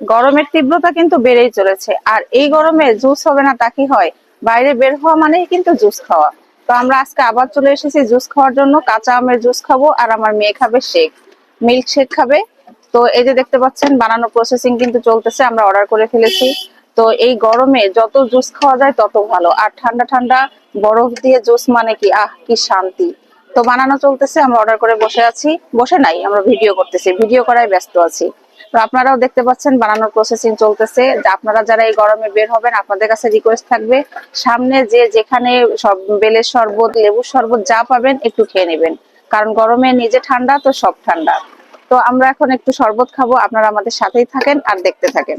গরমের তীব্রতা কিন্তু বেড়েই চলেছে। আর এই গরমে জুস হবে না তা কি হয়? বাইরে বের হওয়া মানেই কিন্তু জুস খাওয়া। তো আমরা আজকে আবার চলে এসেছি জুস খাওয়ার জন্য। কাঁচা আমের জুস খাব আর আমার মেয়ে খাবে শেক। মিল্ক শেক খাবে। তো এই যে দেখতে পাচ্ছেন, বানানো প্রসেসিং কিন্তু চলতেছে, আমরা অর্ডার করে ফেলেছি। তো এই গরমে যত জুস খাওয়া যায় তত ভালো। আর ঠান্ডা ঠান্ডা বরফ দিয়ে জুস মানে কি? আহ, কি শান্তি। তো বানানো চলতেছে, আমরা অর্ডার করে বসে আছি। বসে নাই, আমরা ভিডিও করতেছি। ভিডিও করায় ব্যস্ত আছি। তো আপনারাও দেখতে পাচ্ছেন বানানোর প্রসেসিং চলতেছে। আপনারা যারা এই গরমে বের হবেন, আপনাদের কাছে রিকোয়েস্ট থাকবে, সামনে যে যেখানে সব বেলের শরবত, লেবুর শরবত যা পাবেন একটু খেয়ে নেবেন। কারণ গরমে নিজে ঠান্ডা, তো সব ঠান্ডা। তো আমরা এখন একটু শরবত খাব, আপনারা আমাদের সাথেই থাকেন আর দেখতে থাকেন।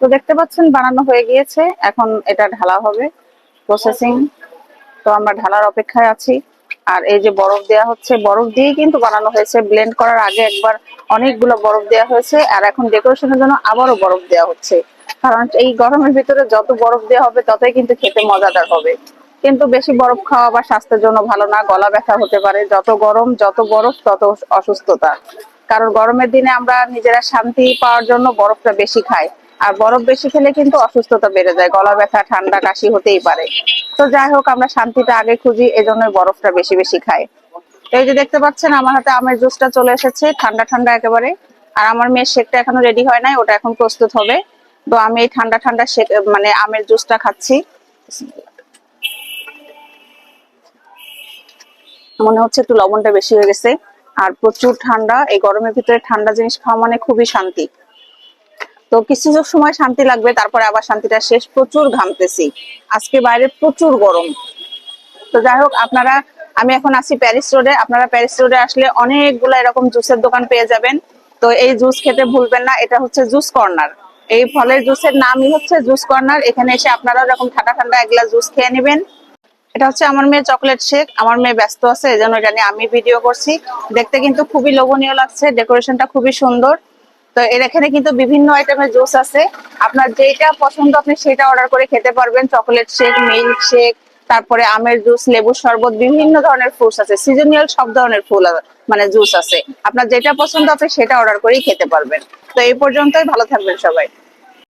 তো দেখতে পাচ্ছেন বানানো হয়ে গিয়েছে, এখন এটা ঢালা হবে প্রসেসিং তো আমরা ঢালার অপেক্ষায় আছি। আর এই যে বরফ দেওয়া হচ্ছে, বরফ দিয়েই কিন্তু বানানো হয়েছে। ব্লেন্ড করার আগে একবার অনেকগুলো বরফ দেওয়া হয়েছে আর এখন ডেকোরেশনের জন্য আবারও বরফ দেওয়া হচ্ছে। কারণ এই গরমের ভিতরে যত বরফ দেওয়া হবে, ততই কিন্তু খেতে মজাদার হবে। কিন্তু বেশি বরফ খাওয়া বা স্বাস্থ্যের জন্য ভালো না, গলা ব্যথা হতে পারে। যত গরম, যত বরফ, তত অসুস্থতা। কারণ গরমের দিনে আমরা নিজেরা শান্তি পাওয়ার জন্য বরফটা বেশি খাই। আর বরফ বেশি খেলে কিন্তু অসুস্থতা বেড়ে যায় গলা ব্যথা, ঠান্ডা, কাশি হতেই পারে। তো যাই হোক, আমরা শান্তিটা আগে খুঁজি এজন্য বরফটা বেশি বেশি খাই। তো এই যে দেখতে পাচ্ছেন, আমার হাতে আমের জুসটা চলে এসেছে, ঠান্ডা ঠান্ডা একেবারে। আর আমার মেয়ের শেকটা এখনও রেডি হয় নাই, ওটা এখন প্রস্তুত হবে। তো আমি এই ঠান্ডা ঠান্ডা শেক মানে আমের জুসটা খাচ্ছি। মনে হচ্ছে একটু লবণটা বেশি হয়ে গেছে। আর প্রচুর ঠান্ডা, এই গরমের ভিতরে ঠান্ডা জিনিস খাওয়া মানে খুবই শান্তি। তো কিছু সময় শান্তি লাগবে, তারপরে আবার শান্তিটা শেষ। প্রচুর ঘামতেছি। আজকে বাইরে প্রচুর গরম। তো যাই হোক, আপনারা, আমি এখন আছি প্যারিস রোডে। আপনারা প্যারিস রোডে আসলে অনেকগুলো এরকম জুসের দোকান পেয়ে যাবেন। তো এই জুস খেতে ভুলবেন না, এটা হচ্ছে জুস কর্নার। এই ফলের জুসের নামই হচ্ছে জুস কর্নার। এখানে এসে আপনারা এরকম ঠান্ডা ঠান্ডা এক গ্লাস জুস খেয়ে নেবেন। এটা হচ্ছে আমার মেয়ে চকলেট শেক। আমার মেয়ে ব্যস্ত আছে এই জন্য এটা নিয়ে আমি ভিডিও করছি। দেখতে কিন্তু খুবই লোভনীয় লাগছে, ডেকোরেশনটা খুবই সুন্দর। তো এর এখানে কিন্তু বিভিন্ন আইটেমের জুস আছে। আপনার যেটা পছন্দ আপনি সেটা অর্ডার করে খেতে পারবেন। চকলেট শেক মিল্ক শেক তারপরে আমের জুস লেবুর শরবত, বিভিন্ন ধরনের ফ্রুটস আছে। সিজনিয়াল সব ধরনের ফুল মানে জুস আছে। আপনার যেটা পছন্দ আপনি সেটা অর্ডার করেই খেতে পারবেন। তো এই পর্যন্তই, ভালো থাকবেন সবাই।